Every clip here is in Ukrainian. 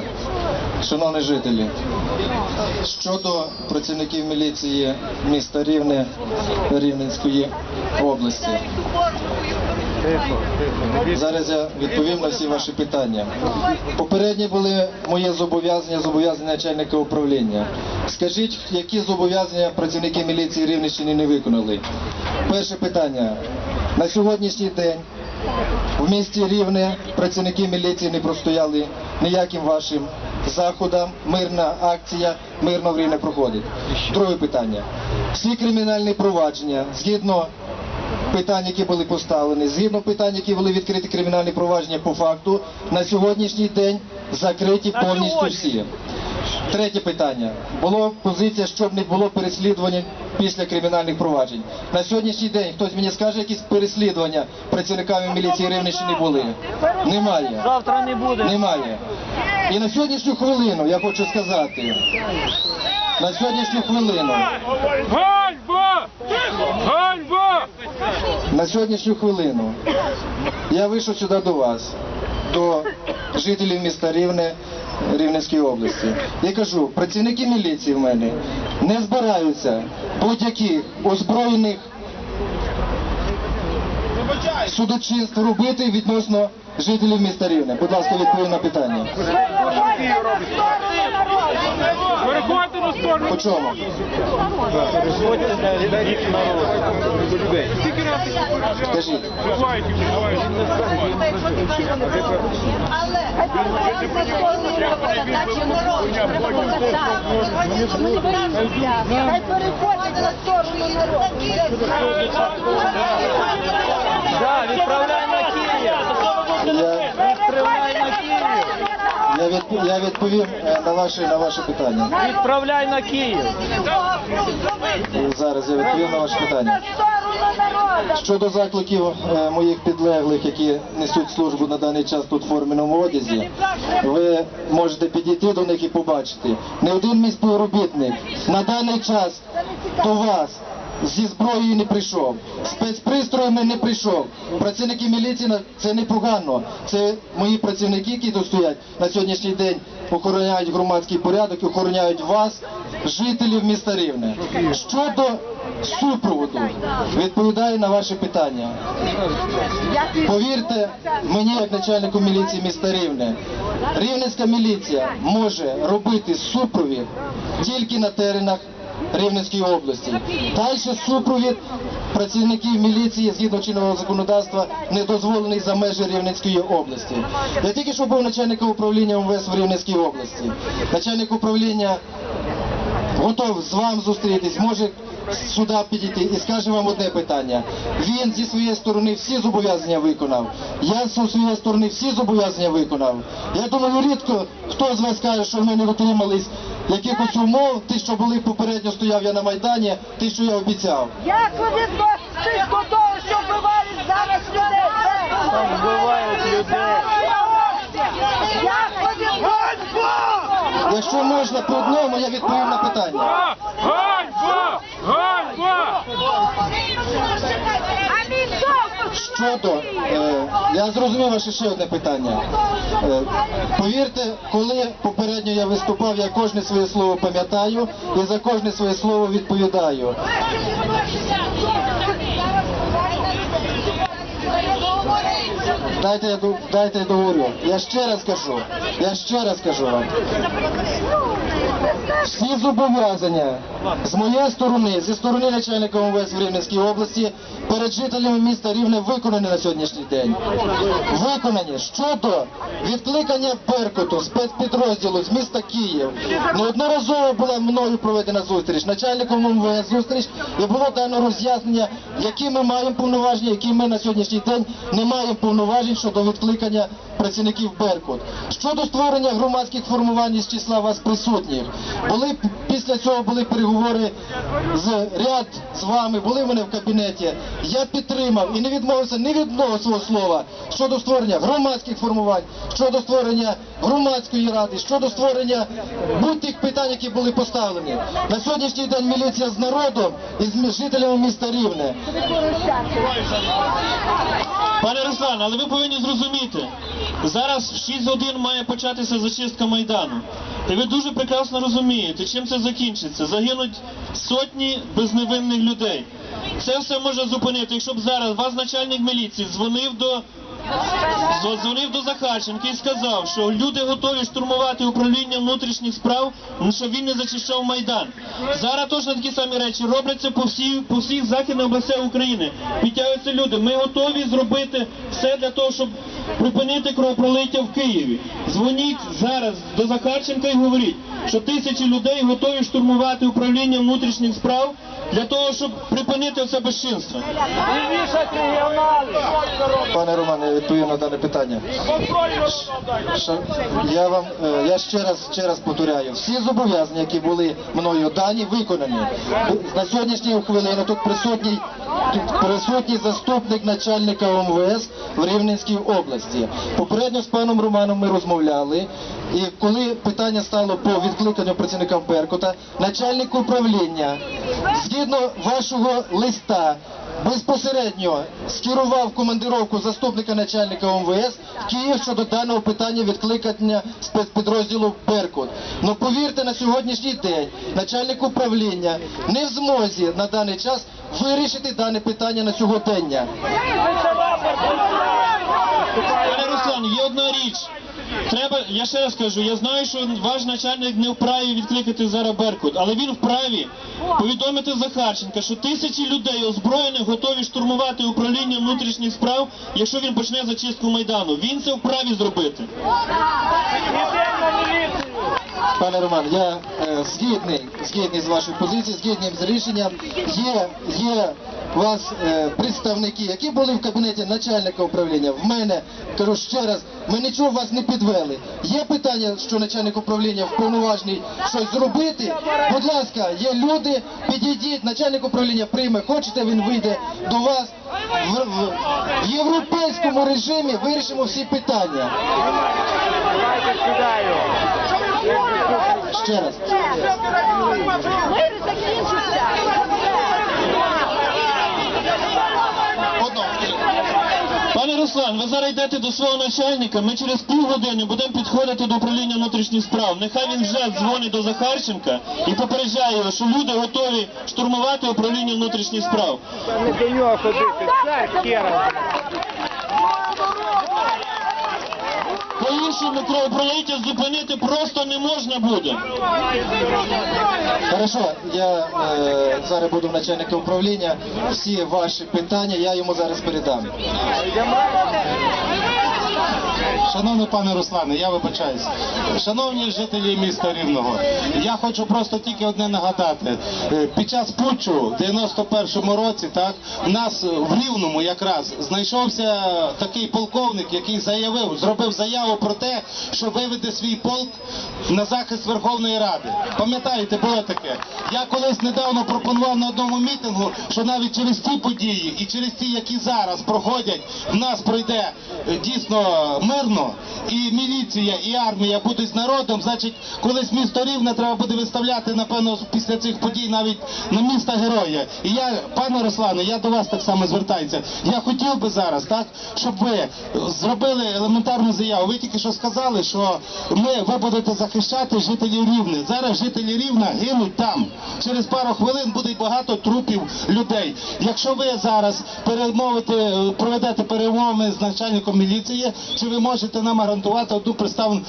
Дякую. Шановні жителі, щодо працівників міліції міста Рівне Рівненської області. Зараз я відповім на всі ваші питання. Попередні були моє зобов'язання, зобов'язання начальника управління. Скажіть, які зобов'язання працівники міліції Рівненщини не виконали? Перше питання. На сьогоднішній день в місті Рівне працівники міліції не простояли ніяким вашим заходам. Мирна акція мирно в Рівне проходить. Друге питання. Всі кримінальні провадження згідно питань, які були поставлені, згідно питань, які були відкриті кримінальні провадження по факту, на сьогоднішній день закриті повністю всі. Третє питання. Було позиція, щоб не було переслідування після кримінальних проваджень. На сьогоднішній день хтось мені скаже, якісь переслідування працівниками міліції Рівненщини були? Немає. Завтра не буде. Немає. І на сьогоднішню хвилину я хочу сказати. На сьогоднішню хвилину. Ганьба! Ганьба! На сьогоднішню хвилину я вийшов сюди до вас, до жителів міста Рівне, Рівненської області. Я кажу, працівники міліції в мене не збираються будь-яких озброєних судочинств робити відносно жителів міста Рівне. Будь ласка, відповідь на питання. Переходьте на сторону! По чому? Скажіть. Але переходять на сторону Да, відправляй на Київ. Я, на Київ. я, відп- я відповім е, на ваше, на ваше питання. Відправляй на Київ. Зараз я відповім на ваше питання. Щодо закликів е, моїх підлеглих, які несуть службу на даний час тут в форменому одязі, ви можете підійти до них і побачити. Не один мій співробітник на даний час до вас зі зброєю не прийшов, спецпристроями не прийшов. Працівники міліції це непогано. Це мої працівники, які тут стоять на сьогоднішній день, охороняють громадський порядок, охороняють вас, жителів міста Рівне. Щодо супроводу, відповідаю на ваші питання. Повірте мені, як начальнику міліції міста Рівне, Рівненська міліція може робити супровід тільки на теренах Рівненської області. Далі супровід працівників міліції згідно чинного законодавства не дозволений за межі Рівненської області. Я тільки що був начальником управління МВС в Рівненській області. Начальник управління готов з вами зустрітись, може сюди підійти і скаже вам одне питання. Він зі своєї сторони всі зобов'язання виконав. Я зі своєї сторони всі зобов'язання виконав. Я думаю, рідко хто з вас каже, що ми не дотримались якихось умов, ті, що були попередньо стояв я на Майдані, ті, що я обіцяв. Як ви відноситесь до того, що вбивають зараз людей? Там вбивають людей. Як ви відноситесь? Якщо можна по одному, я відповім на питання. Ганьба! Ганьба! А мій дом! Щодо, е, я зрозумів ваше ще одне питання. Е, повірте, коли попередньо я виступав, я кожне своє слово пам'ятаю і за кожне своє слово відповідаю. Дайте я, дайте я договорю. Я ще раз кажу, я ще раз кажу вам. Всі зобов'язання з моєї сторони, зі сторони начальника МВС в Рівненській області, перед жителями міста Рівне виконані на сьогоднішній день. Виконані щодо відкликання Беркуту, спецпідрозділу з міста Київ. Неодноразово була мною проведена зустріч, начальником МВС зустріч, і було дано роз'яснення, які ми маємо повноваження, які ми на сьогоднішній день не маємо повноважень щодо відкликання працівників Беркут. Щодо створення громадських формувань із числа вас присутніх, були після цього були переговори з ряд з вами, були в мене в кабінеті. Я підтримав і не відмовився ні від одного свого слова щодо створення громадських формувань, щодо створення громадської ради, щодо створення будь-тих питань, які були поставлені. На сьогоднішній день міліція з народом і з жителями міста Рівне. Пане Руслан, але ви повинні зрозуміти, зараз в 6 годин має початися зачистка Майдану. І ви дуже прекрасно розумієте, чим це закінчиться. Загинуть сотні безневинних людей. Це все може зупинити, якщо б зараз вас начальник міліції дзвонив до Дзвонив до Захарченка і сказав, що люди готові штурмувати управління внутрішніх справ, щоб він не зачищав Майдан. Зараз точно такі самі речі робляться по, всій, по всіх західних областях України. Підтягуються люди. Ми готові зробити все для того, щоб припинити кровопролиття в Києві. Дзвоніть зараз до Захарченка і говоріть, що тисячі людей готові штурмувати управління внутрішніх справ для того, щоб припинити це безчинство. Пане Романе, відповім на дане питання. Я вам е, я ще раз ще раз повторяю, всі зобов'язання, які були мною дані, виконані. На сьогоднішню хвилину тут присутній тут присутній заступник начальника ОМВС в Рівненській області. Попередньо з паном Романом ми розмовляли. І коли питання стало по відкликанню працівникам Беркута, начальник управління, згідно вашого листа, безпосередньо скерував командировку заступника начальника ОМВС в Київ щодо даного питання відкликання спецпідрозділу Беркут. Ну повірте, на сьогоднішній день начальник управління не в змозі на даний час вирішити дане питання на сьогодення. Пане Руслан, є одна річ. Треба, я ще раз кажу, я знаю, що ваш начальник не вправі відкликати зараз Беркут, але він вправі повідомити Захарченка, що тисячі людей озброєних готові штурмувати управління внутрішніх справ, якщо він почне зачистку майдану. Він це вправі зробити. Пане Роман, я е, згідний, згідний з вашою позицією, згідний з рішенням. Є, є вас е, представники, які були в кабінеті начальника управління. В мене кажу ще раз, ми нічого вас не підвели. Є питання, що начальник управління вповноважений щось зробити. Будь ласка, є люди, підійдіть, начальник управління прийме. Хочете, він вийде до вас в, в, в європейському режимі. Вирішимо всі питання. Ще раз. Пане Руслан, ви зараз йдете до свого начальника. Ми через півгодини будемо підходити до управління внутрішніх справ. Нехай він вже дзвонить до Захарченка і попереджає його, що люди готові штурмувати управління внутрішніх справ. Не до нього ходити. Це хера. По-іншому кровопролиття зупинити просто не можна буде. Хорошо, я е, зараз буду начальником управління. Всі ваші питання я йому зараз передам. Шановний пане Руслане, я вибачаюсь. Шановні жителі міста Рівного, я хочу просто тільки одне нагадати. Е, Під час путчу в 91-му році, так, в нас в Рівному якраз знайшовся такий полковник, який заявив, зробив заяву про те, що виведе свій полк на захист Верховної Ради. Пам'ятаєте, було таке. Я колись недавно пропонував на одному мітингу, що навіть через ті події і через ті, які зараз проходять, в нас пройде е, дійсно мирно, і міліція, і армія будуть з народом. Значить, колись місто Рівне треба буде виставляти, напевно, після цих подій навіть на міста героя. І я, пане Руслане, я до вас так само звертаюся. Я хотів би зараз, так, щоб ви зробили елементарну заяву. Ви тільки що сказали, що ми ви будете захищати жителів Рівне. Зараз жителі Рівна гинуть там. Через пару хвилин буде багато трупів людей. Якщо ви зараз перемовите, проведете перемови з начальником міліції, чи ви можете нам гарантувати одну представлену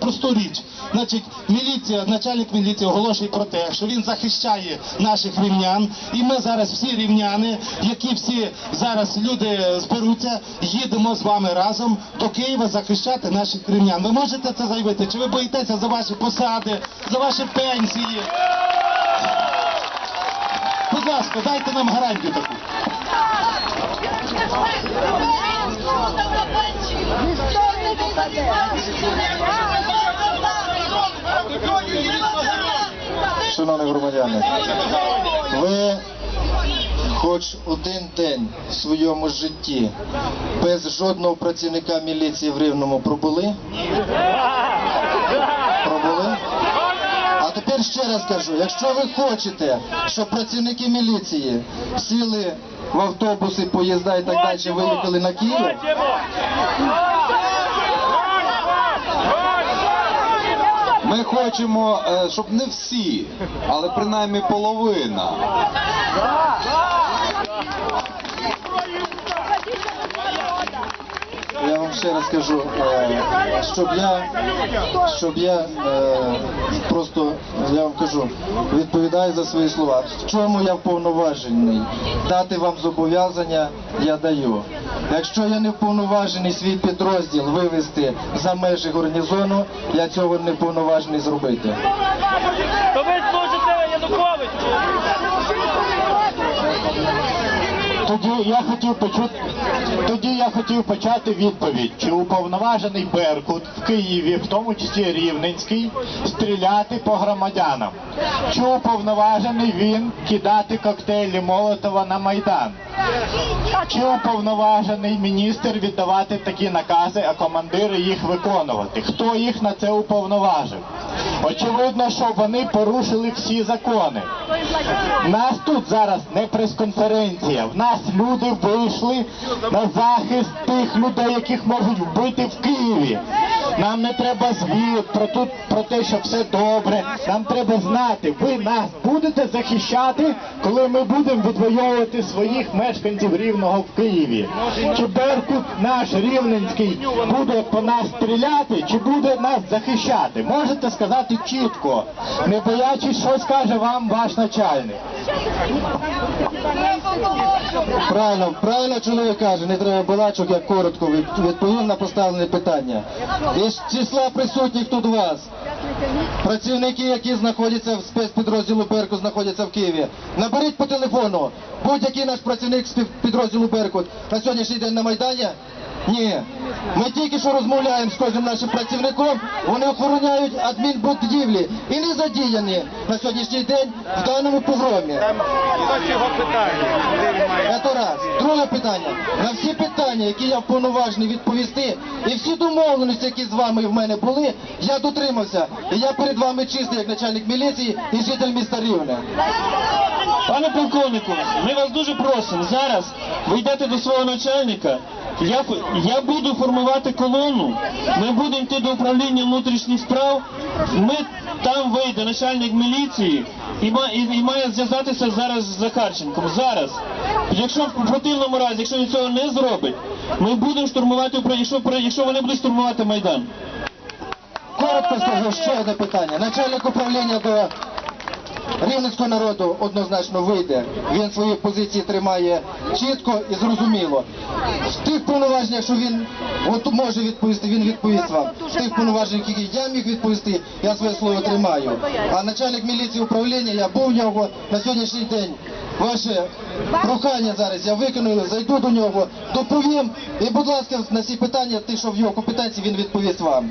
просту річ? Значить, міліція, начальник міліції оголошує про те, що він захищає наших рівнян, і ми зараз всі рівняни, які всі зараз люди зберуться, їдемо з вами разом до Києва захищати наших рівнян. Ви можете це заявити? Чи ви боїтеся за ваші посади, за ваші пенсії? Будь ласка, дайте нам гарантію таку. Шановні громадяни, ви хоч один день в своєму житті без жодного працівника міліції в Рівному пробули? Пробули? А тепер ще раз кажу, якщо ви хочете, щоб працівники міліції сіли в автобуси, поїзда і так далі виїхали на Київ. Ми хочемо, е, щоб не всі, але принаймні половина. Я вам ще раз кажу, е, щоб я, щоб я е, просто, я вам кажу, відповідаю за свої слова. В чому я вповноважений? Дати вам зобов'язання я даю. Якщо я не вповноважений свій підрозділ вивести за межі гарнізону, я цього не вповноважений зробити. То ви служите Януковичу. Тоді я хотів почути. Тоді я хотів почати відповідь, чи уповноважений Беркут в Києві, в тому числі Рівненський, стріляти по громадянам? Чи уповноважений він кидати коктейлі Молотова на Майдан? Чи уповноважений міністр віддавати такі накази, а командири їх виконувати? Хто їх на це уповноважив? Очевидно, що вони порушили всі закони. Нас тут зараз не прес-конференція. В нас люди вийшли на захист тих людей, яких можуть вбити в Києві. Нам не треба звіт про тут про те, що все добре. Нам треба знати, ви нас будете захищати, коли ми будемо відвоювати своїх мешканців рівного в Києві. Чи Беркут наш рівненський буде по нас стріляти, чи буде нас захищати? Можете сказати чітко, не боячись, що скаже вам ваш начальник. Правильно, правильно чоловік каже, не треба балачок, я коротко від- відповів на поставлене питання. Із числа присутніх тут вас, працівники, які знаходяться в спецпідрозділу Беркут, знаходяться в Києві. Наберіть по телефону. Будь-який наш працівник співпідрозділу Беркут на сьогоднішній день на Майдані. Ні. Ми тільки що розмовляємо з кожним нашим працівником, вони охороняють адмінбудівлі і не задіяні на сьогоднішній день в даному погромі. Це раз. Друге питання. На всі питання, які я вповноважений відповісти, і всі домовленості, які з вами в мене були, я дотримався. І я перед вами чистий, як начальник міліції і житель міста Рівне. Пане полковнику, ми вас дуже просимо. Зараз ви йдете до свого начальника. Я, я буду формувати колону. Ми будемо йти до управління внутрішніх справ. Ми там вийде начальник міліції і, ма- і, і має зв'язатися зараз з Захарченком. Зараз. Якщо в противному разі, якщо він цього не зробить, ми будемо штурмувати. Якщо, якщо вони будуть штурмувати майдан. Коротко скажу ще одне питання. Начальник управління до рівненського народу однозначно вийде. Він свої позиції тримає чітко і зрозуміло. В тих повноваженнях, що він от може відповісти, він відповість вам. В тих повноваженнях, які я міг відповісти, я своє слово тримаю. А начальник міліції управління, я був в нього на сьогоднішній день. Ваше прохання зараз я виконую, зайду до нього, доповім. І, будь ласка, на всі питання, ті, що в його компетенції, він відповість вам.